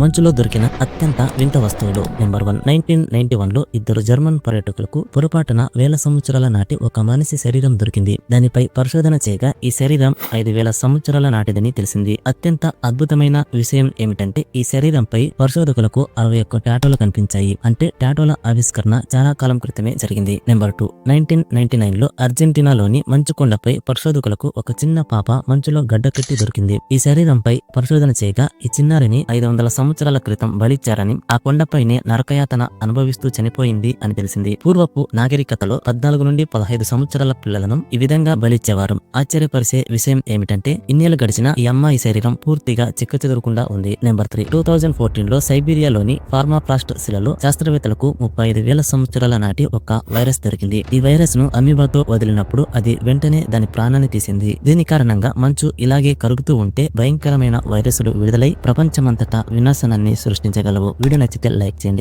మంచులో దొరికిన అత్యంత వింత వస్తువులు. నెంబర్ వన్ నైన్టీన్ నైన్టీ వన్లో ఇద్దరు జర్మన్ పర్యాటకులకు పొరపాటున వేల సంవత్సరాల నాటి ఒక మనిషి శరీరం దొరికింది. దానిపై పరిశోధన చేయగా ఈ శరీరం ఐదు వేల సంవత్సరాల నాటిదని తెలిసింది. అత్యంత అద్భుతమైన విషయం ఏమిటంటే ఈ శరీరంపై పరిశోధకులకు అరవై ఒక్క టాటోలు కనిపించాయి. అంటే టాటోల ఆవిష్కరణ చాలా కాలం క్రితమే జరిగింది. నెంబర్ టూ నైన్టీన్ నైన్టీ నైన్లో అర్జెంటీనాలోని మంచు కొండపై పరిశోధకులకు ఒక చిన్న పాప మంచులో గడ్డకట్టి దొరికింది. ఈ శరీరంపై పరిశోధన చేయగా ఈ చిన్నారిని ఐదు వందల సంవత్సరాల క్రితం బలిచ్చారని ఆ కొండపైనే నరకయాతన అనుభవిస్తూ చనిపోయింది అని తెలిసింది. పూర్వపు నాగరికతలో పద్నాలుగు నుండి పదహైదు సంవత్సరాల పిల్లలను ఈ విధంగా బలిచ్చేవారు. ఆశ్చర్యపరిచే విషయం ఏమిటంటే ఇన్నేళ్ళు గడిచిన ఈ అమ్మాయి శరీరం పూర్తిగా చిక్కచెదరకుండా ఉంది. Number three. టూ థౌజండ్ ఫోర్టీన్లో సైబీరియాలోని ఫార్మాప్లాస్ట్ శిలలో శాస్త్రవేత్తలకు ముప్పై ఐదు వేల సంవత్సరాల నాటి ఒక వైరస్ దొరికింది. ఈ వైరస్ను అమీబాతో వదిలినప్పుడు అది వెంటనే దాని ప్రాణాన్ని తీసింది. దీని కారణంగా మంచు ఇలాగే కరుగుతూ ఉంటే భయంకరమైన వైరస్లు విడుదలై ప్రపంచమంతటా వినాశనాన్ని సృష్టించగలవు. వీడియో నచ్చితే లైక్ చేయండి.